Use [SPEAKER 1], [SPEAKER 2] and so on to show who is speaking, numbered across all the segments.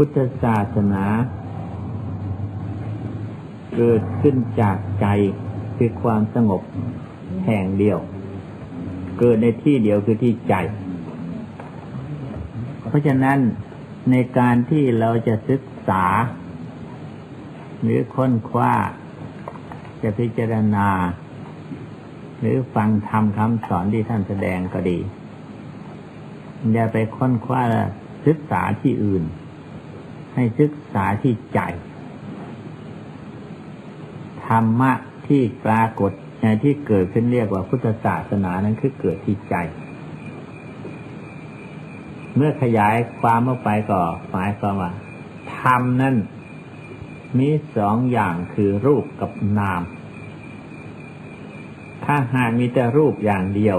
[SPEAKER 1] พุทธศาสนา เกิดขึ้นจากใจคือความสงบแห่งเดียว เกิดในที่เดียวคือที่ใจ เพราะฉะนั้นในการที่เราจะศึกษา หรือค้นคว้า จะพิจารณา หรือฟังธรรมคำสอนที่ท่านแสดงก็ดี อย่าไปค้นคว้าศึกษาที่อื่น ให้ศึกษาที่ใจ ธรรมะที่ปรากฏในที่เกิดขึ้นเรียกว่าพุทธศาสนานั้นคือเกิดที่ใจ เมื่อขยายความออกไปก็หมายความว่าธรรมนั้นมีสองอย่างคือรูปกับนาม ถ้าหากมีแต่รูปอย่างเดียว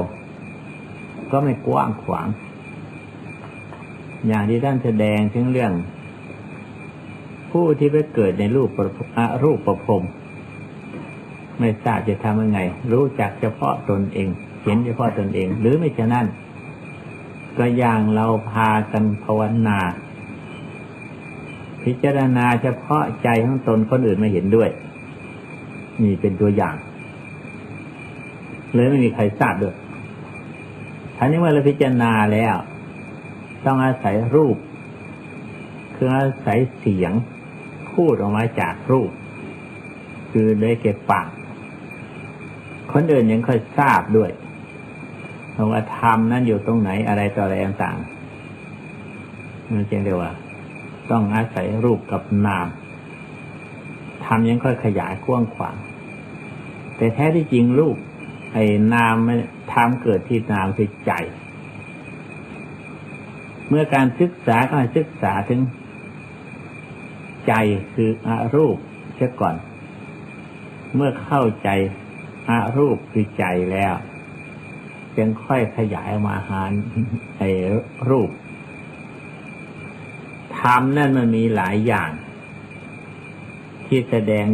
[SPEAKER 1] ก็ไม่กว้างขวาง อย่างที่ท่านแสดงถึงเรื่อง ผู้ที่ไปเกิดในรูปประรูปประพรมไม่ทราบจะทำยังไง รู้จักเฉพาะตนเอง เห็นเฉพาะตนเอง หรือไม่ฉะนั้น ก็อย่างเราพากันภาวนา พิจารณาเฉพาะใจของตนคนอื่นไม่เห็นด้วย นี่เป็นตัวอย่าง เลยไม่มีใครทราบด้วยท่านี้เมื่อเราพิจารณาแล้ว ต้องอาศัยรูป คืออาศัยเสียง พูดออกมาจากรูป คือได้เก็บปาก คนอื่นยังค่อยทราบด้วยว่าธรรมนั้นอยู่ตรงไหนอะไรต่ออะไรต่างๆนั่นจึงเรียกว่า ต้องอาศัยรูปกับนามธรรมยังค่อยขยายกว้างขวาง แต่แท้ที่จริงรูป ไอ้นามธรรมเกิดที่นามคือใจ เมื่อการศึกษาก็ให้ศึกษาถึง ใจคืออารูปเสียก่อน เมื่อเข้าใจอารูปคือใจแล้วจึงค่อยขยายมาหาไอ้รูปธรรมนั่นมันมีหลายอย่าง ที่แสดง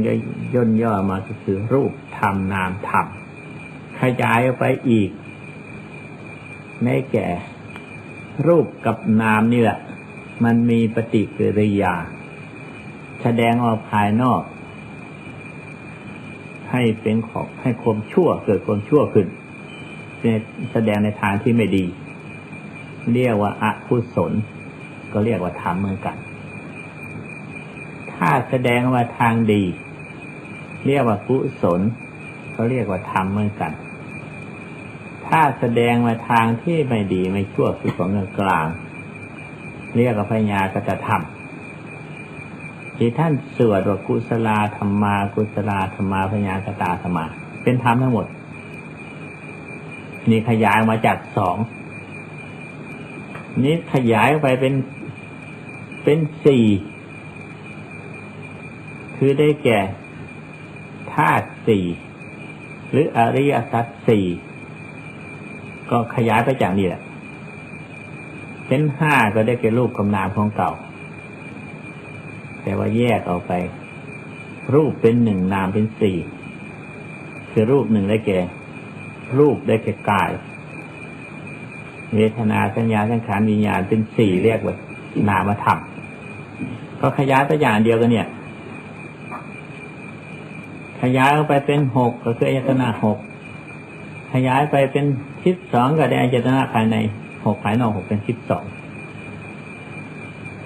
[SPEAKER 1] ย่นย่อมาก็คือรูปธรรมนามธรรมขยายออกไปอีกในแก่ รูปกับนามนี่แหละ มันมีปฏิกิริยา แสดงออกภายนอก ให้เป็นของให้ความชั่วเกิดความชั่วขึ้นแสดงในทางที่ไม่ดี เรียกว่าอกุศล ก็เรียกว่าธรรมเหมือนกัน ถ้าแสดงว่าทางดี เรียกว่ากุศล ก็เรียกว่าธรรมเหมือนกัน ถ้าแสดงมาทางที่ไม่ดีไม่ชั่วคือของเงินกลาง เรียกว่าพญากตธรรม ที่ท่านสวดว่ากุศลาธรรมา กุศลาธรรมาพญากตาธรรมา เป็นธรรมทั้งหมด นี่ขยายมาจากสองนี้ขยายไปเป็นเป็นสี่คือได้แก่ธาตุสี่หรืออริยสัจสี่ก็ขยายไปจากนี่แหละเป็นห้าก็ได้แก่รูปกำนามของเก่า แต่ว่าแยกออกไป รูปเป็นหนึ่งนามเป็นสี่คือรูปหนึ่งได้แก่ รูปได้แก่กาย เวทนาสัญญาสังขารวิญญาณเป็นสี่เรียกว่านามธรรมก็ขยายไปอย่างเดียวกันเนี่ย ขยายออกไปเป็นหกก็คืออายตนะหกขยายไปเป็นทิศสองก็ได้อายตนะภายในหกภายนอกหกเป็นทิศสอง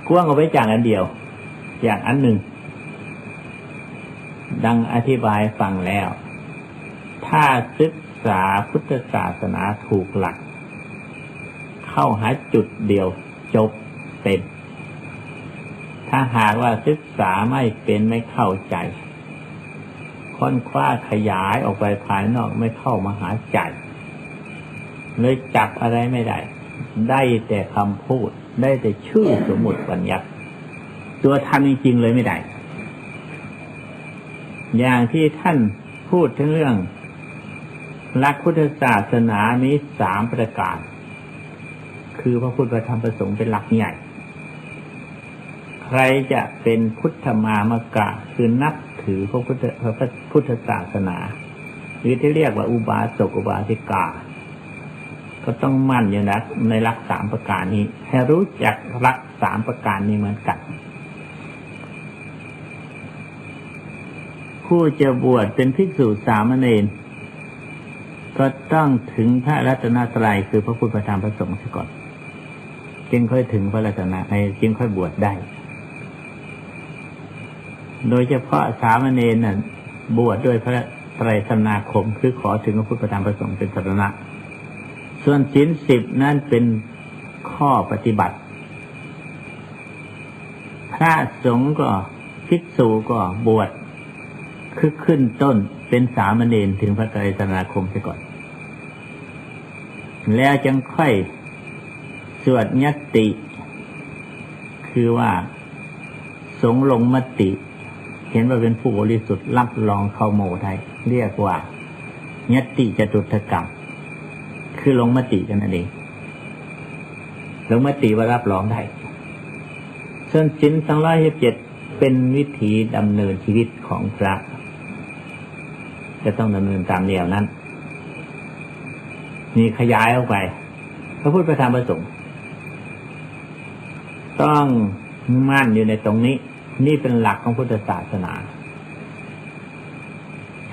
[SPEAKER 1] กว้างออกไปจากอันเดียว อย่างอันหนึ่ง ดังอธิบายฟังแล้ว ถ้าศึกษาพุทธศาสนาถูกหลัก เข้าหาจุดเดียวจบเป็นถ้าหากว่าศึกษาไม่เป็นไม่เข้าใจ ค้นคว้าขยายออกไปภายนอกไม่เข้ามาหาใจ เลยจับอะไรไม่ได้ ได้แต่คำพูด ได้แต่ชื่อสมมติปัญญา ตัวทำจริงๆเลยไม่ได้ อย่างที่ท่านพูดถึงเรื่องหลักพุทธศาสนามีสามประการ คือพระพุทธธรรมประสงค์เป็นหลักใหญ่ ใครจะเป็นพุทธมามกะคือนับถือพระพุทธพระพุทธศาสนา หรือที่เรียกว่าอุบาสกอุบาสิกา ก็ต้องมั่นอยู่นะในหลักสามประการนี้ ให้รู้จักหลักสามประการนี้เหมือนกัน ผู้จะบวชเป็นภิกษุสามเณรก็ต้องถึงพระรัตนตรัยคือพระพุทธพระธรรมพระสงฆ์ซะก่อน จึงค่อยถึงพระรัตนไอ้จึงค่อยบวชได้ โดยเฉพาะสามเณรน่ะบวชด้วยพระไตรสนาคมคือขอถึงพระพุทธพระธรรมพระสงฆ์เป็นสรณะ ส่วนศีลสิบนั่นเป็นข้อปฏิบัติ พระสงฆ์ก็ภิกษุก็บวช คือขึ้นต้นเป็นสามเณรถึงพระไตรสนาคมไปก่อน แล้วจึงค่อยสวดยติ คือว่าสงลงมติ เห็นว่าเป็นผู้บริสุทธิ์รับรองเข้าโมได้เรียกว่ายติจตุถกรรม คือลงมติกันนั่นเองลงมติว่ารับรองได้ส่วนสินสองร้อยสิบเจ็ดเป็นวิถีดำเนินชีวิตของพระ จะต้องดำเนินตามแนวนั้น มีขยายออกไป พระพุทธประธรรมประสงค์ต้องมั่นอยู่ในตรงนี้ นี่เป็นหลักของพุทธศาสนา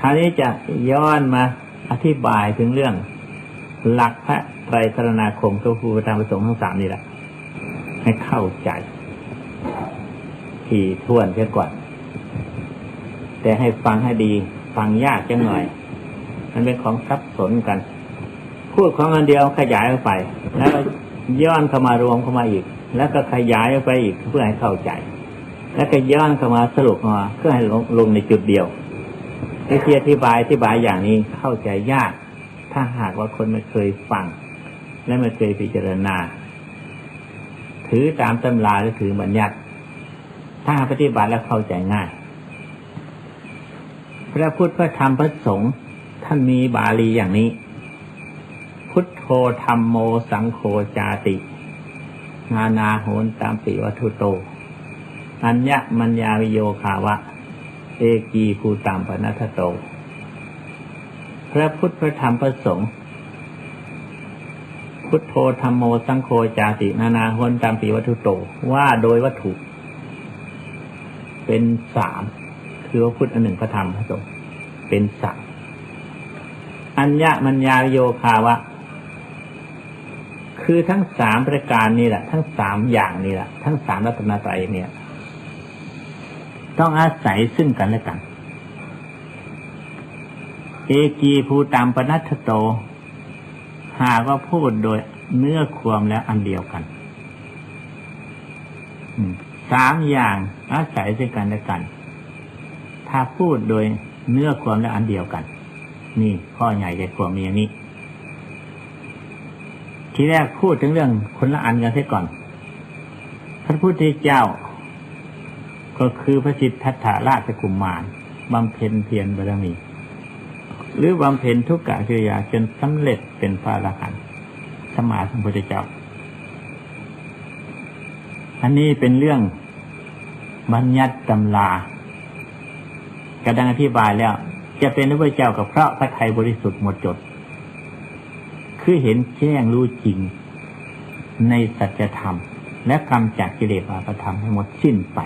[SPEAKER 1] คราวนี้จะย้อนมาอธิบายถึงเรื่อง หลักพระไตรสรณาคมพระพุทธประธรรมประสงค์ทั้งสามนี่แหละ ให้เข้าใจที่ท่วนเสียก่อน แต่ให้ฟังให้ดี ฟังยากจังหน่อย มันเป็นของซับสนกัน พูดของอันเดียวขยายออกไป แล้วย้อนเข้ามารวมเข้ามาอีก แล้วก็ขยายออกไปอีกเพื่อให้เข้าใจ แล้วก็ย้อนเข้ามาสรุปมาเพื่อให้ลงลงในจุดเดียวไอ้ที่อธิบายอธิบายอย่างนี้เข้าใจยาก ถ้าหากว่าคนไม่เคยฟัง และไม่เคยพิจารณา ถือตามตำราหรือถือบัญญัติ ถ้าปฏิบัติแล้วเข้าใจง่าย พระพุทธพระธรรมพระสงฆ์ท่านมีบาลีอย่างนี้ พุทโธธรรมโมสังโฆจาติ นานาโหนตามปิวัตุโต อัญญมัญญาวิโยคาวะ เอกีภูตามปนัทโต พระพุทธพระธรรมพระสงฆ์พุทโธธรรมโมสังโฆจาติ นานาโหนตามปิวัตุโต ว่าโดยวัตถุ เป็นสาม คือว่าพุทธอันหนึ่งพระธรรมพระสงฆ์เป็นสามอัญญมัญญาโยคาวะ คือทั้งสามประการนี่แหละ ทั้งสามอย่างนี่แหละ ทั้งสามรัตนตรัยเนี่ย ต้องอาศัยซึ่งกันและกัน เอกีภูตามปนัตโต หากว่าพูดโดยเนื้อความแล้วอันเดียวกันสามอย่างอาศัยซึ่งกันและกันาพูดโดยเนื้อความแล้วอันเดียวกัน นี่ข้อใหญ่ใจความมีอย่างนี้ ทีแรกพูดถึงเรื่องคนละอันกันเสียก่อน พระพุทธเจ้า ก็คือพระสิทธัตถาราชกุมมารบำเพ็ญเพียรบารมี หรือบำเพ็ญทุกกะกิริยาจนสำเร็จเป็นพระอรหันต์สมาสัมพุทธเจ้า อันนี้เป็นเรื่องบัญญัติตำลา กระดังอธิบายแล้ว จะเป็นพระพุทธเจ้ากับพระพระไทยบริสุทธิ์หมดจด คือเห็นแจ้งรู้จริงในสัจธรรม และกำจัดกิเลสอาปธรรมให้หมดสิ้นไป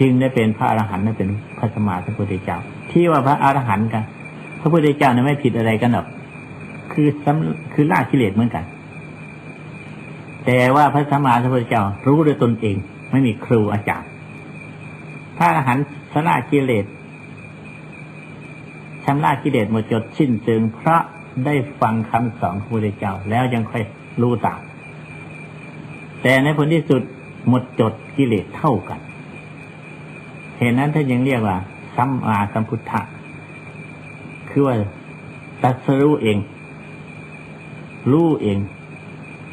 [SPEAKER 1] จึงได้เป็นพระอรหันต์ได้เป็นพระสมมาสัมพุทธเจ้า ที่ว่าพระอรหันต์กัน พระพุทธเจ้าเนี่ยไม่ผิดอะไรกันหรอกคือคือล่ากิเลสเหมือนกัน แต่ว่าพระสมมาสัมพุทธเจ้ารู้ด้วยตนเอง ไม่มีครูอาจารย์พระอรหันต์ ชนะกิเลสชำระกิเลสหมดจดสิ้นเชิงเพราะได้ฟังคำสอนของพระเจ้า แล้วยังค่อยรู้ตามแต่ในผลที่สุดหมดจดกิเลสเท่ากัน เหตุนั้นท่านยังเรียกว่าสัมมาสัมพุทธะคือว่าตัสรู้เอง รู้เอง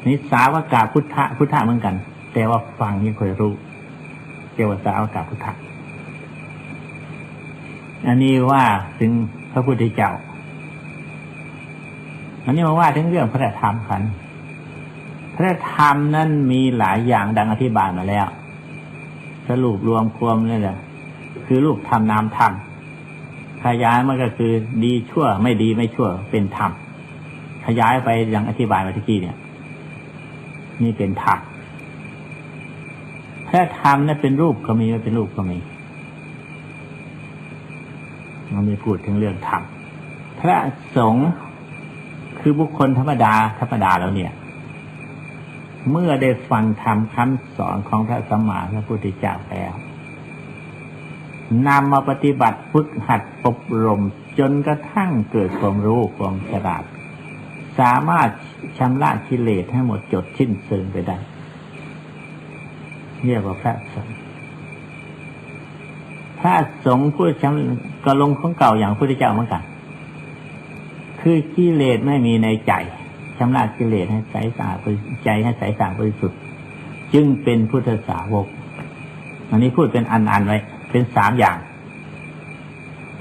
[SPEAKER 1] นิสาวากาพุทธะพุทธะเหมือนกัน แต่ว่าฟังยังค่อยรู้เรียกว่าสาวกาพุทธะ อันนี้ว่าถึงพระพุทธเจ้า อันนี้มาว่าถึงเรื่องพระธรรมกันพระธรรมนั้นมีหลายอย่างดังอธิบายมาแล้ว สรุปรวมควมนี่แหละคือรูปธรรมนามธรรมขยายมันก็คือดีชั่วไม่ดีไม่ชั่วเป็นธรรมขยายไปอย่างอธิบายมาที่กี้เนี่ย นี่เป็นธรรมพระธรรมนั้นเป็นรูปก็มีไม่เป็นรูปก็มี มันมีพูดถึงเรื่องธรรมพระสงฆ์คือบุคคลธรรมดาธรรมดาแล้วเนี่ย เมื่อได้ฟังธรรมคำสอนของพระสัมมาสัมพุทธเจ้าแล้วนำมาปฏิบัติฝึกหัดอบรมจนกระทั่งเกิดความรู้ความฉลาด สามารถชำระกิเลสให้หมดจดชิ้นเชิงไปได้เรียกว่าพระสงฆ์ ระสงฆ์ผู้ชำกระลงของเก่าอย่างพุทธเจ้าเหมือนกัน คือกิเลสไม่มีในใจชำระกิเลสให้ใสสะอาดใจให้ใสสะอาดบริสุทธิ์ จึงเป็นพุทธสาวก อันนี้พูดเป็นอันอันไว้ เป็นสามอย่าง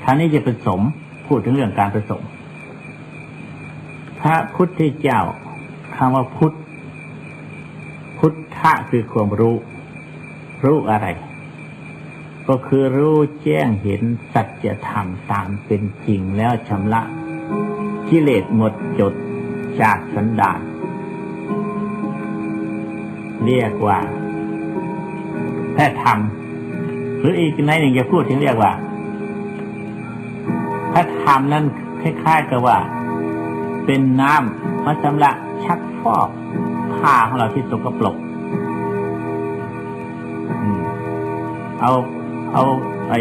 [SPEAKER 1] ท่านี้จะผสมพูดถึงเรื่องการผสม พระพุทธเจ้าคำว่าพุทธพุทธะคือความรู้ รู้อะไร ก็คือรู้แจ้งเห็นสัจธรรมตามเป็นจริงแล้วชำระกิเลสหมดจดจากสันดานเรียกว่าแพทยธรรมหรืออีกในหนึ่งจะพูดถึงเรียกว่าพระธรรมนั้นคล้ายๆกับว่า เป็นน้ำมาชำระชักฟอกผ้าของเราที่สกปรกเอา เอาไอ้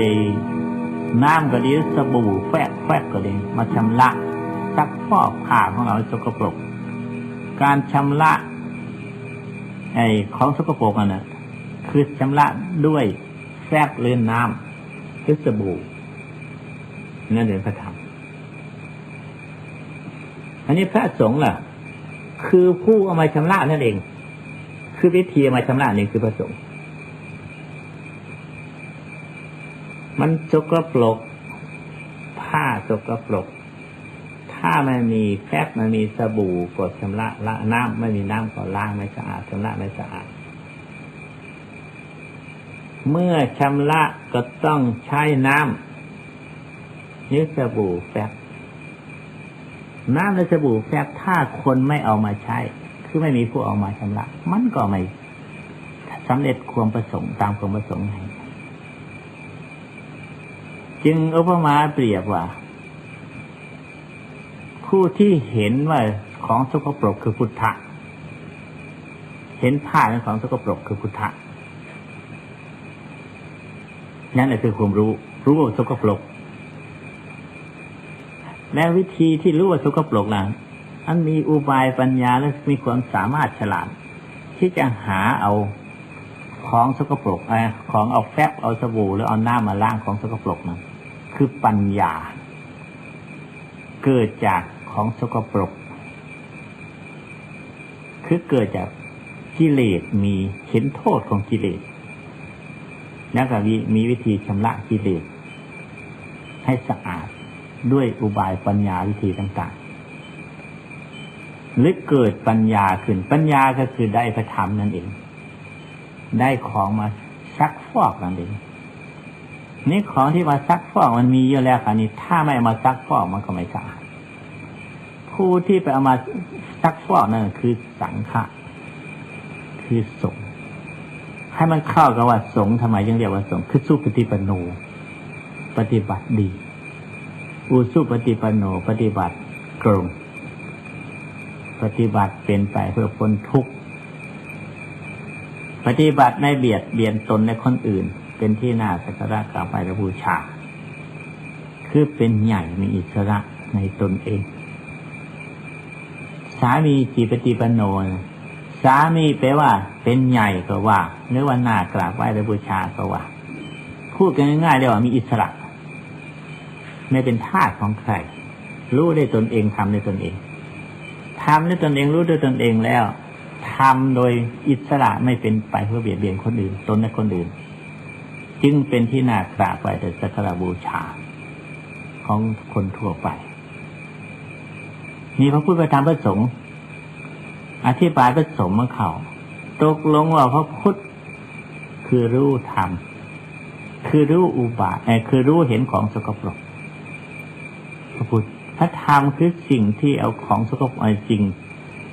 [SPEAKER 1] น้ำก็ดีสบู่แฟกแฟกก็ดี มาชำระซักฟอกผ้าของเราสกปรก การชำระ ไอ้ของสกปรกอะนะคือชำระด้วยแฟกเลือนน้ำคือสบู่นั่นเองพระธรรมอันนี้พระสงฆ์ล่ะ คือผู้เอามาชำระนั่นเอง คือวิธีมาชำระนี่คือพระสงฆ์ มันสกปรกผ้าสกปรก ถ้ามันมีแฟบมันมีสบู่กดชำระละน้ำไม่มีน้ำก็ล้างไม่สะอาดชำระไม่สะอาด เมื่อชำระก็ต้องใช้น้ำนี่สบู่แฟบน้ำในสบู่แฟบถ้าคนไม่เอามาใช้ คือไม่มีผู้เอามาชำระ มันก็ไม่สำเร็จความประสงค์ตามความประสงค์ให้ จึงอุปมาเปรียบว่า ผู้ที่เห็นว่าของสกปรกคือพุทธะเห็นผ้าเป็นของสกปรกคือพุทธะนั่นแหละคือความรู้ รู้ว่าสกปรกและวิธีที่รู้ว่าสกปรกนั้นอันมีอุบายปัญญาและมีความสามารถฉลาด ที่จะหาเอาของสกปรกไอ้ของเอาแฟบเอาสบู่หรือเอาหน้ำมาล้างของสกปรกนั้น คือปัญญา เกิดจากของสกปรก คือเกิดจากกิเลสมีเห็นโทษของกิเลสแล้วก็มีมีวิธีชำระกิเลสให้สะอาดด้วยอุบายปัญญาวิธีต่างๆ หรือเกิดปัญญาขึ้น ปัญญาก็คือได้พระธรรมนั่นเอง ได้ของมาซักฟอกนั่นเอง นี่ของที่มาซักฟอกมันมีเยอะแล้วค่ะนี่ถ้าไม่เอามาซักฟอกมันก็ไม่สะอาดผู้ที่ไปเอามาซักฟอกนั่นคือสังฆะคือสงฆ์ให้มันเข้ากับว่าสงฆ์ทำไมยังเรียกว่าสงฆ์คือสุปฏิปันโน ปฏิบัติดีอุสุปฏิปันโน ปฏิบัติกรงปฏิบัติเป็นไปเพื่อพ้นทุกข์ปฏิบัติไม่เบียดเบียนตนและคนอื่น เป็นที่น่าสักการะกราบไหว้และบูชา คือเป็นใหญ่มีอิสระในตนเอง สามีจีปฏิปโนสามีแปลว่า เป็นใหญ่ก็ว่าหรือว่าน่ากราบไหว้และบูชาก็ว่า พูดกันง่ายๆเลยว่ามีอิสระ ไม่เป็นทาสของใคร รู้ได้ตนเองทำได้ตนเองทำได้ตนเองรู้ด้วยตนเองแล้วทำโดยอิสระไม่เป็นไปเพื่อเบียดเบียนคนอื่น ตนและคนอื่น จึงเป็นที่น่ากราบไหว้แต่สักการบูชา ของคนทั่วไป มีพระพุทธธรรมพระสงฆ์อธิบายพระสงฆ์มาเขาตกลงว่าพระพุทธคือรู้ธรรมคือรู้อุบาทคือรู้เห็นของสกปรกพระพุทธพระธรรมคือสิ่งที่เอาของสกปรกจริง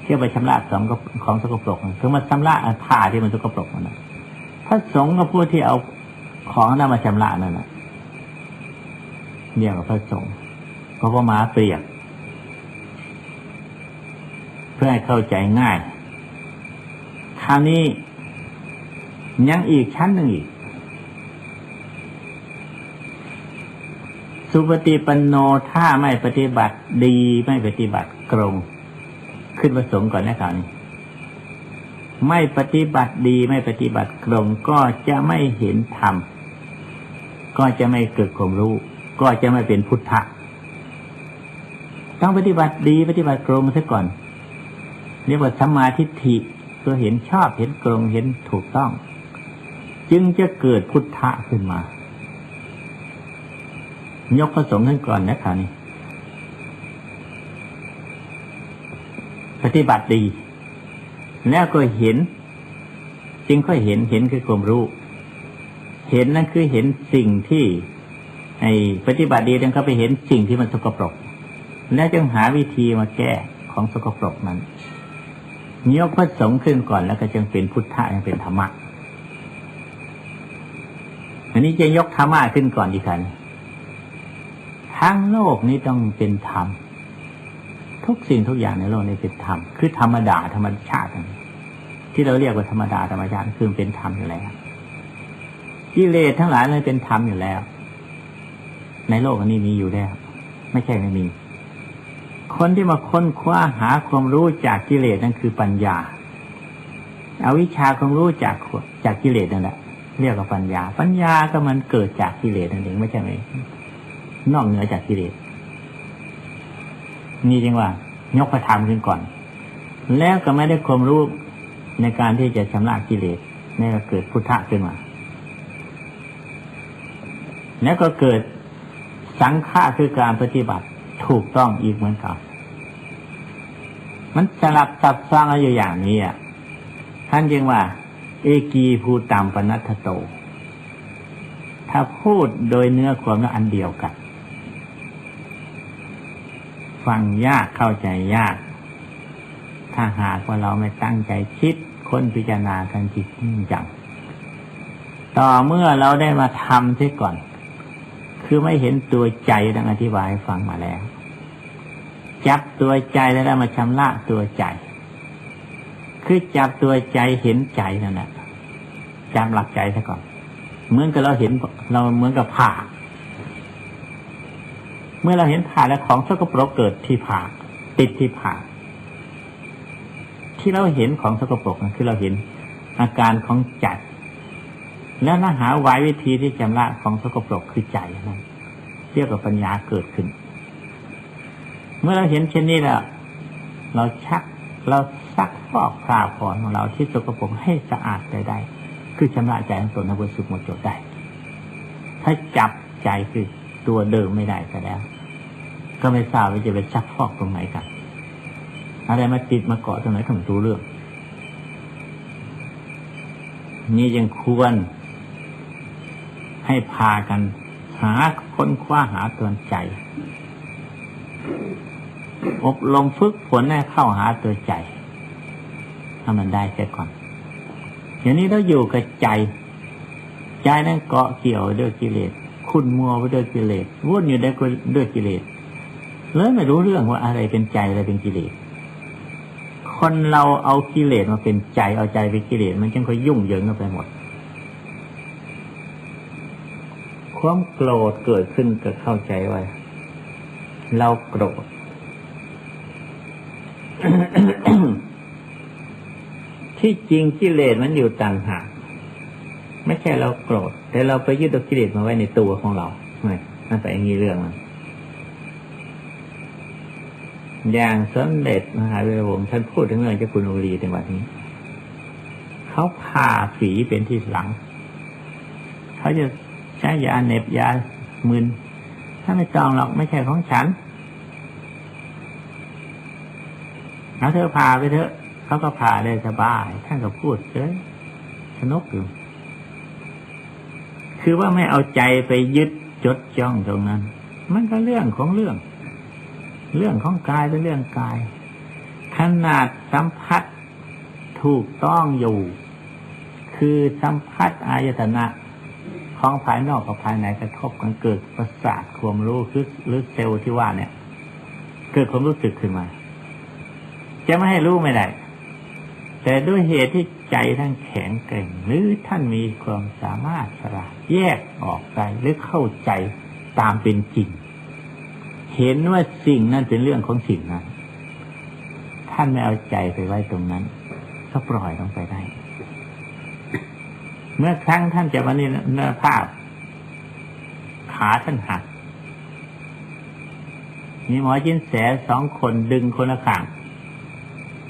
[SPEAKER 1] ที่ไปชำระของของสกปรกคือมาชำระผ้าที่มันสกปรกนะพระสงฆ์ก็พูดที่เอา ของนั้นมาชำระนั่นแหละเรียกว่าพระสงฆ์เพราะว่ามาเปรียบ เพื่อให้เข้าใจง่าย คราวนี้ยังอีกชั้นหนึ่งอีก สุปฏิปันโนถ้าไม่ปฏิบัติดีไม่ปฏิบัติกรง ขึ้นประสงค์ก่อนนะครับนี่ไม่ปฏิบัติดีไม่ปฏิบัติกรงก็จะไม่เห็นธรรม ก็จะไม่เกิดความรู้ ก็จะไม่เป็นพุทธะต้องปฏิบัติดีปฏิบัติกรงซะก่อนเรียกว่าสัมมาทิฏฐิก็เห็นชอบเห็นกรงเห็นถูกต้อง จึงจะเกิดพุทธะขึ้นมา ยกพระสงฆ์ขึ้นก่อนนะครับนี่ปฏิบัติดี แล้วก็เห็น จึงค่อยเห็นเห็นคือความรู้ เห็นนั่นคือเห็นสิ่งที่ไอ้ปฏิบัติดีนั้นก็ไปเห็นสิ่งที่มันสกปรก แล้วจึงหาวิธีมาแก้ของสกปรกนั้นยกพระสงฆ์ขึ้นก่อนแล้วก็จึงเป็นพุทธะยังเป็นธรรมะอันนี้จะยกธรรมะขึ้นก่อนดีกันทั้งโลกนี้ต้องเป็นธรรมทุกสิ่งทุกอย่างในโลกนี้เป็นธรรมคือธรรมดาธรรมชาติที่เราเรียกว่าธรรมดาธรรมชาติคือเป็นธรรมอยู่แล้ว กิเลสทั้งหลายเลยเป็นธรรมอยู่แล้ว ในโลกนนี้มีอยู่แล้ว ไม่ใช่ไม่มี คนที่มาค้นคว้าหาความรู้จากกิเลสนั่นคือปัญญาเอาวิชาความรู้จากจากกิเลสนั่นแหละเรียกว่าปัญญา ปัญญาก็มันเกิดจากกิเลสนั่นเองไม่ใช่ไหมนอกเหนือจากกิเลสนี่จริงว่า ยกพระธรรมขึ้นก่อน แล้วก็ไม่ได้ความรู้ในการที่จะชำระกิเลสนี่ก็เกิดพุทธะขึ้นมา แล้วก็เกิดสังฆะคือการปฏิบัติถูกต้องอีกเหมือนกัน มันสลับซับซ้อนอยู่อย่างนี้อะ ท่านจึงว่า เอกีภูตามปนัตโต ถ้าพูดโดยเนื้อความแล้วอันเดียวกัน ฟังยากเข้าใจยาก ถ้าหากว่าเราไม่ตั้งใจคิดค้นพิจารณากันจิตจริงจัง ต่อเมื่อเราได้มาทำที่ก่อน คือไม่เห็นตัวใจดังอธิบายให้ฟังมาแล้วจับตัวใจแล้วมาชำระตัวใจ คือจับตัวใจเห็นใจนั่นแหละจำหลักใจซะก่อน เหมือนกับเราเห็นเราเหมือนกับผ่า เมื่อเราเห็นผ่าแล้วของสกปรกเกิดที่ผ่า ติดที่ผ่า ที่เราเห็นของสกปรกนะคือเราเห็นอาการของใจ แล้วเราหาไว้วิธีที่ชำระของสกปรกคือใจนั่นเรียกว่าปัญญาเกิดขึ้น เมื่อเราเห็นเช่นนี้แล้วเราชักเราซักฟอกคราบก่อนของเราที่สกปรกให้สะอาดได้ได้คือชำระใจของตนให้บริสุทธิ์หมดจดได้ ถ้าจับใจคือตัวเดิมไม่ได้ก็แล้ว ก็ไม่ทราบว่าจะไปซักฟอกตรงไหนกัน อะไรมาติดมาเกาะตรงไหนก็ไม่รู้เรื่อง นี่ยังควร ให้พากัน หาค้นคว้าหาตัวใจ อบรมฝึกฝนให้เข้าหาตัวใจถ้ามันได้เสียก่อนอย่างนี้เราอยู่กับใจ ใจนั้นเกาะเกี่ยวด้วยกิเลสคุณมัวไปด้วยกิเลสวุ่นอยู่ด้วยด้วยกิเลสเลยไม่รู้เรื่องว่าอะไรเป็นใจอะไรเป็นกิเลสคนเราเอากิเลสมาเป็นใจเอาใจเป็นกิเลสมันจึงค่อยยุ่งเหยิงกันไปหมด ความ โกรธเกิดขึ้นก็เข้าใจว่าเราโกรธที่จริงกิเลสมันอยู่ต่างหากไม่ใช่เราโกรธ แต่เราไปยึดเอากิเลสมาไว้ในตัวของเราไม่นั่นแต่อย่างนี้เรื่องมันอย่างสมเด็จมหาวิรวงศ์ท่านพูดถึงเรื่องเจ้าคุณอุรีในวันนี้ เขาผ่าฝีเป็นที่หลัง เขาจะ ใช้ยาเหน็บยามึนถ้าไม่จองหรอกไม่ใช่ของฉันเอาเธอผ่าไปเถอะเขาก็ผ่าได้สบายท่านก็พูดเฉยสนุกอยู่คือว่าไม่เอาใจไปยึดจดจ้องตรงนั้น มันก็เรื่องของเรื่อง เรื่องของกายเป็นเรื่องกาย ขนาดสัมผัสถูกต้องอยู่ คือสัมผัสอายตนะ ของภายนอกกับภายในกระทบกันเกิดประสาทความรู้คือหรือเซลล์ที่ว่าเนี่ย เกิดความรู้สึกขึ้นมา จะไม่ให้รู้ไม่ได้ แต่ด้วยเหตุที่ใจท่านแข็งแกร่งหรือท่านมีความสามารถสลาดแยกออกใจหรือเข้าใจตามเป็นจริง เห็นว่าสิ่งนั้นเป็นเรื่องของสิ่งนั้น ท่านไม่เอาใจไปไว้ตรงนั้นก็ปล่อยลงไปได้ เมื่อครั้งท่านจะมานินภาพ ขาท่านหักมีหมอจินแสสองคนดึงคนละข้าง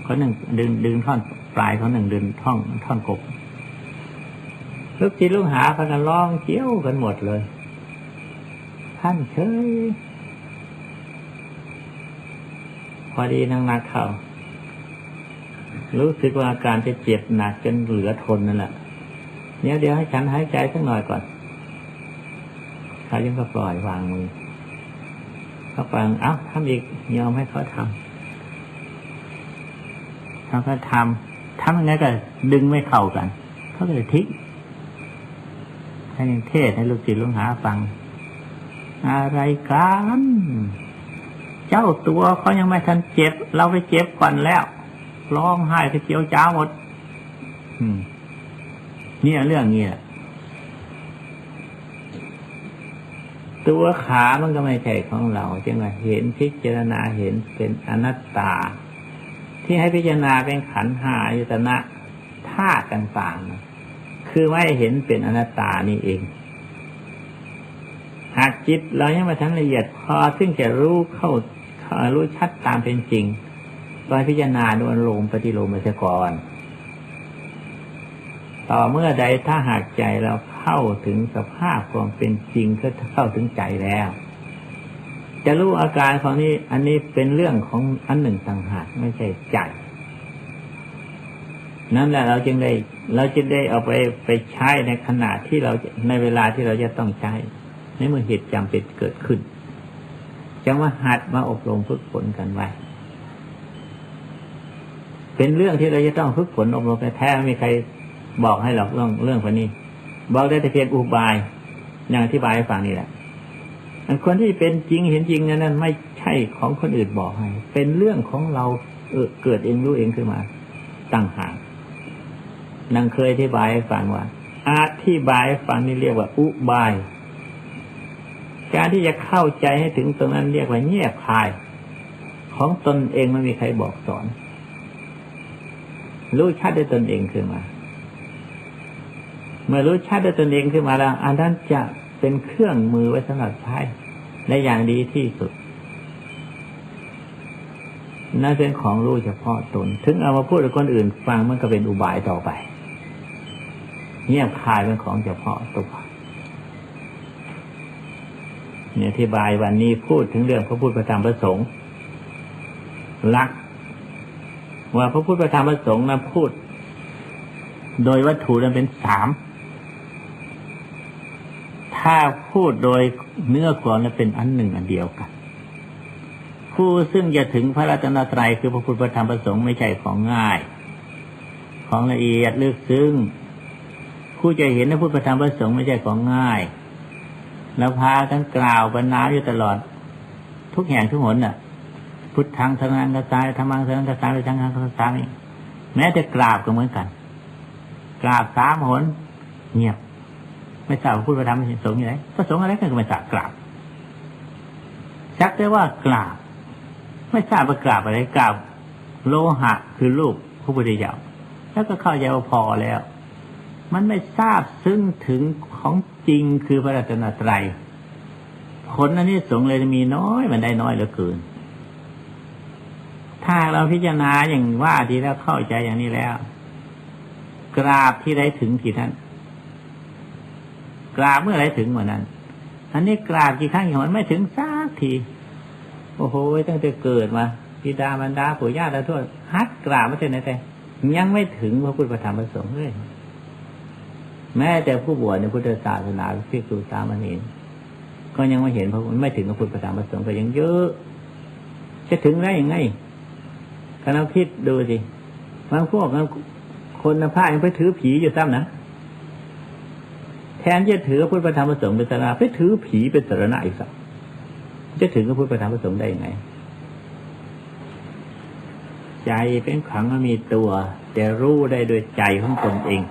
[SPEAKER 1] คนหนึ่งดึงดึงท่อนปลายคนหนึ่งดึงท่อนท่อนกบลูกศิษย์ลูกหาพากันร้องเกี้ยวกันหมดเลย ท่านเฉยพอดีนางนาเขารู้สึกว่าอาการจะเจ็บหนักจนเหลือทนนั่นแหละ เดี๋ยวเดี๋ยวให้ฉันหายใจสักหน่อยก่อนเขายังก็ปล่อยวางมือเขาฟังเอ้าทำอีกยอมให้เขาทำเขาก็ทำทำยังไงก็ดึงไม่เข้ากัน เขาเลยทิ้งให้ยังเทศให้ลูกศิษย์ลูกหาฟัง อะไรกันเจ้าตัวเขายังไม่ทันเจ็บ เราไปเจ็บก่อนแล้วร้องไห้ไปเจียวจ้าหมด อืม เนี่ยเรื่องเนี้ยตัวขามันก็ไม่ใช่ของเราจึงเห็นพิจารณาเห็นเป็นอนัตตา ที่ให้พิจารณาเป็นขันหายุตนะธาตุต่างๆ คือไม่เห็นเป็นอนัตตานี่เอง หากจิตเรายังมาทั้งละเอียดพอซึ่งจะรู้เข้ารู้ชัดตามเป็นจริงโดยพิจารณาโดยลมปฏิโลมไปก่อน ต่อเมื่อใดถ้าหากใจเราเข้าถึงสภาพความเป็นจริงก็เข้าถึงใจแล้ว จะรู้อาการของนี้ อันนี้เป็นเรื่องของอันหนึ่งต่างหากไม่ใช่ใจนั่นแหละเราจึงได้เราจึงได้เอาไปไปใช้ในขณะที่เราในเวลาที่เราจะต้องใช้ในเมื่อเหตุจำเป็นเกิดขึ้นจะมาหัดมาอบรมฝึกฝนกันไว้ เป็นเรื่องที่เราจะต้องฝึกฝนอบรมแต่แท้ไม่มีใคร บอกให้หรอกเรื่องเรื่องคนนี้ บอกได้แต่เพียงอุบายอย่างอธิบายให้ฟังนี่แหละอันคนที่เป็นจริงเห็นจริงนั้นไม่ใช่ของคนอื่นบอกให้ เป็นเรื่องของเราเออเกิดเองรู้เองขึ้นมาตั้งหากนังเคยอธิบายให้ฟังว่าอธิบายให้ฟังนี่เรียกว่า อุบาย การที่จะเข้าใจให้ถึงตรงนั้นเรียกว่าเงียบคาย ของตนเองไม่มีใครบอกสอน รู้ชัดด้วยตนเองขึ้นมา เมื่อรู้ชัดด้วยตนเองขึ้นมาแล้ว อันนั้นจะเป็นเครื่องมือไว้สำหรับใช้ในอย่างดีที่สุดนั่นเป็นของรู้เฉพาะตน ถึงเอามาพูดกับคนอื่น ฟังมันก็เป็นอุบายต่อไป เงียบคายเป็นของเฉพาะตัวเนี่ยอธิบายวันนี้พูดถึงเรื่องพระพุทธประธรรมประสงค์ลัก ว่าพระพุทธประธรรมประสงค์นะพูด โดยวัตถุนั้นเป็นสาม ถ้าพูดโดยเนื้อความนั้นเป็นอันหนึ่งอันเดียวกันผู้ซึ่งจะถึงพระรัตนตรัยคือพระพุทธธรรมประสงค์ไม่ใช่ของง่าย ของละเอียดลึกซึ้งผู้จะเห็นพระพุทธธรรมประสงค์ไม่ใช่ของง่าย แล้วพากันกล่าวบรรณาอยู่ตลอด ทุกแห่งทุกหนน่ะ พุทธังสนังกตายธรรมังสนังกตายไปทังทางกตายแม้แต่กราบก็เหมือนกัน กราบสามหนเงียบ ไม่ทราบพูดประธรรมสงฆ์อย่างไรประสงค์อะไรก็ไม่ทราบกราบชักได้ว่ากราบ ไม่ทราบว่ากราบอะไรกราบโลหะคือรูปพระพุทธเจ้าแล้วก็เข้าใจว่าพอแล้ว มันไม่ทราบซึ่งถึงของจริงคือพระรัตนตรัยผลอันนี้สงเลยมีน้อยมันได้น้อยเหลือเกิน ถ้าเราพิจารณาอย่างว่าทีแล้วเข้าใจอย่างนี้แล้ว กราบที่ไรถึงที่ท่าน กราบเมื่อไรถึงเมื่อนั้น อันนี้กราบกี่ครั้งอย่างมันไม่ถึงสักที โอ้โหตั้งแต่เกิดมาพิดามันดาปู่ย่าตาทวดฮัดกราบม่ใช่ไหนแต่ยังไม่ถึงพระพุทธธรรมประสงค์เลยแม้แต่ผู้บวชในพุทธศาสนาพิกษุสามเณรก็ยังไม่เห็นพระไม่ถึงพระพุทธธรรมประสงค์ก็ยังเยอะจะถึงได้ยังไงคณะคิดดูสิบางพวกคนนภายังไปถือผีอยู่ซ้ำนะ แทนจะถือพุทธธรรมประสงค์เป็นสาระไปถือผีเป็นสาระอีกสักจะถึงกับพุทธธรรมประสงค์ได้ยังไงใจเป็นขังมีตัว แต่รู้ได้โดยใจของตนเอง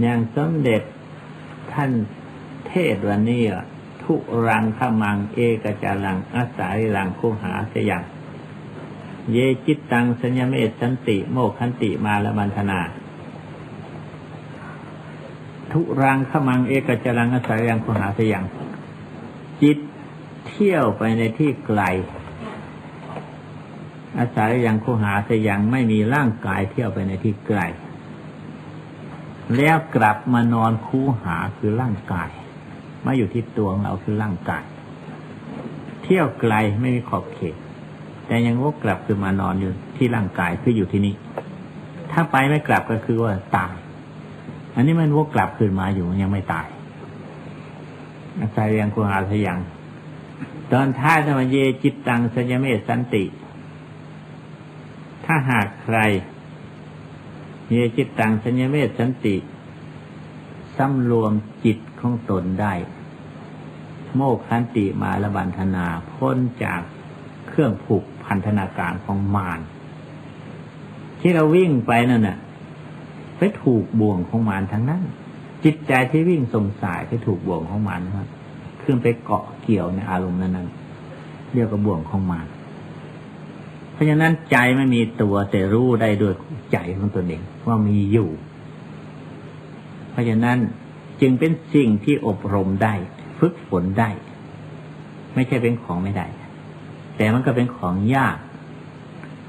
[SPEAKER 1] อย่างสมเด็จท่านเทศวันนี้ทุรังขมัง เอกจารังอาสาริรังคูหาสยังเยจิตตังสัญญเมตสันติ โมกขันติมาละมันธนา ทุรังขมังเอกจรังอาสาริรังคูหาสยังจิตเที่ยวไปในที่ไกล อาศัยยังคูหาสยังไม่มีร่างกายเที่ยวไปในที่ไกล แล้วกลับมานอนคูหาคือร่างกาย มาอยู่ที่ตัวของเราคือร่างกาย เที่ยวไกลไม่มีขอบเขต แต่ยังวกกลับคือมานอนอยู่ที่ร่างกายคืออยู่ที่นี่ถ้าไปไม่กลับก็คือว่าตาย อันนี้มันวกกลับคืนมาอยู่ยังไม่ตายอาศัยยังคูหาสยังตอนท้ายธรรมเยจิตตังสัญเมตสันติ ถ้าหากใคร เยจิตตังสัญเมตสันติสำรวมจิตของตนได้ โมกขันติมาละบันธนาพ้นจากเครื่องผูกพันธนาการของมารที่เราวิ่งไปนั่นน่ะ ไปถูกบ่วงของมารทั้งนั้น จิตใจที่วิ่งสงสายไปถูกบ่วงของมารครับขึ้นไปเกาะเกี่ยวในอารมณ์นั้นๆเรียกว่าบ่วงของมารเพราะฉะนั้นใจไม่มีตัวแต่รู้ได้ด้วยใจของตนเองว่ามีอยู่ เพราะฉะนั้นจึงเป็นสิ่งที่อบรมได้ ฝึกฝนได้ ไม่ใช่เป็นของไม่ได้ แต่มันก็เป็นของยาก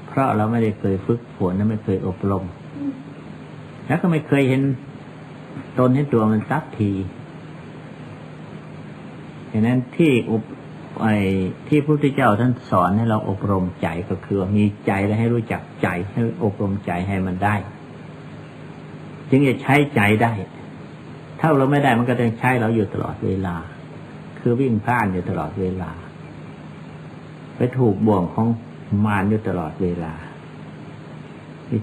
[SPEAKER 1] เพราะเราไม่ได้เคยฝึกฝนและไม่เคยอบรม แล้วก็ไม่เคยเห็นตนเห็นตัวมันสักทีฉะนั้นที่อบไอ้ที่พระพุทธเจ้าท่านสอนให้เราอบรมใจก็คือมีใจและให้รู้จักใจให้อบรมใจให้มันได้ จึงจะใช้ใจได้ ถ้าเราไม่ได้มันก็ต้องใช้เราอยู่ตลอดเวลา คือวิ่งพล่านอยู่ตลอดเวลา ไปถูกบ่วงของมารอยู่ตลอดเวลา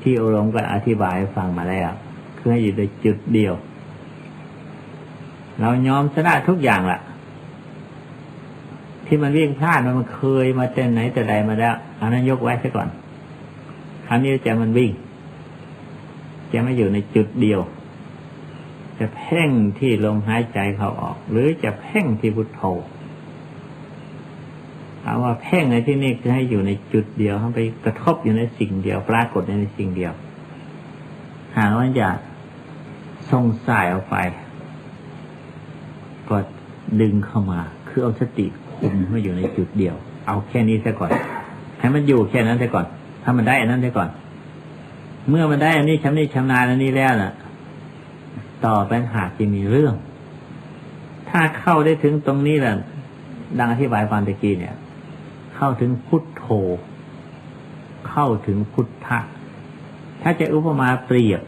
[SPEAKER 1] ที่อารมณ์ก็อธิบายให้ฟังมาแล้วคือให้อยู่ในจุดเดียว เรายอมชนะทุกอย่างละที่มันวิ่งพลาดมันเคยมาแต่ไหนแต่ใดมาแล้วอันนั้นยกไว้ซะก่อนคราวนี้จะมันวิ่งจะไม่อยู่ในจุดเดียว จะเพ่งที่ลมหายใจเขาออก หรือจะเพ่งที่พุทโธาว่าเพ่งในที่นี้คือให้อยู่ในจุดเดียวให้ไปกระทบอยู่ในสิ่งเดียว ปรากฏในสิ่งเดียว หากว่าจะส่งสายออกไป ก็ดึงเข้ามา คือเอาสติคุมให้อยู่ในจุดเดียว เอาแค่นี้ซะก่อน ให้มันอยู่แค่นั้นซะก่อน ถ้ามันได้อันนั้นซะก่อน เมื่อมันได้อันนี้ชำนิชำนาญอันนี้แล้วน่ะ ต่อไปหากจะมีเรื่อง ถ้าเข้าได้ถึงตรงนี้แหละดังอธิบายฟังตะกี้เนี่ย เข้าถึงพุทโธ เข้าถึงพุทธะ ถ้าจะอุปมาเปรียบ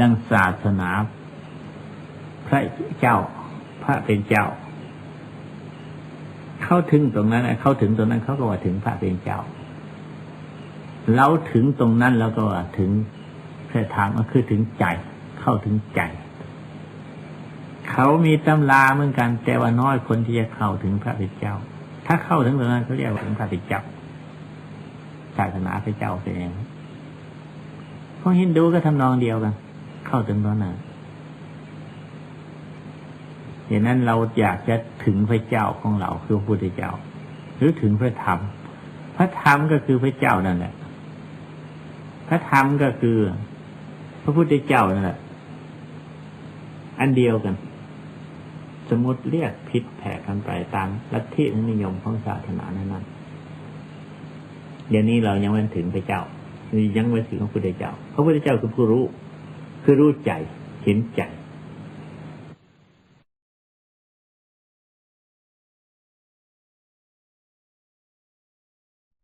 [SPEAKER 1] ดังศาสนา พระเจ้า พระเป็นเจ้า เข้าถึงตรงนั้นเข้าถึงตรงนั้นเขาก็ว่าถึงพระเป็นเจ้าเราถึงตรงนั้นแล้วก็ว่าถึงพระธรรมก็คือถึงใจ เข้าถึงใจ เขามีตำราเหมือนกัน แต่ว่าน้อยคนที่จะเข้าถึงพระเป็นเจ้า ถ้าเข้าถึงตรงนั้นเขาเรียกว่าถึงพระเป็นเจ้าศาสนาพระเจ้าเองพวกฮินดูก็ทำนองเดียวกัน เข้าถึงตรงนั้นอย่างนั้นเราอยากจะถึงพระเจ้าของเราคือพระพุทธเจ้า หรือถึงพระธรรม พระธรรมก็คือพระเจ้านั่นแหละ พระธรรมก็คือ พระพุทธเจ้านั่นแหละ อันเดียวกัน สมมติเรียกผิดแผกกันไปตามลัทธินิยมของศาสนานั้นๆเดี๋ยวนี้เรายังไม่ถึงพระเจ้ายังไม่ถึงพระพุทธเจ้า พระพุทธเจ้าคือผู้รู้ คือรู้ใจเห็นใจ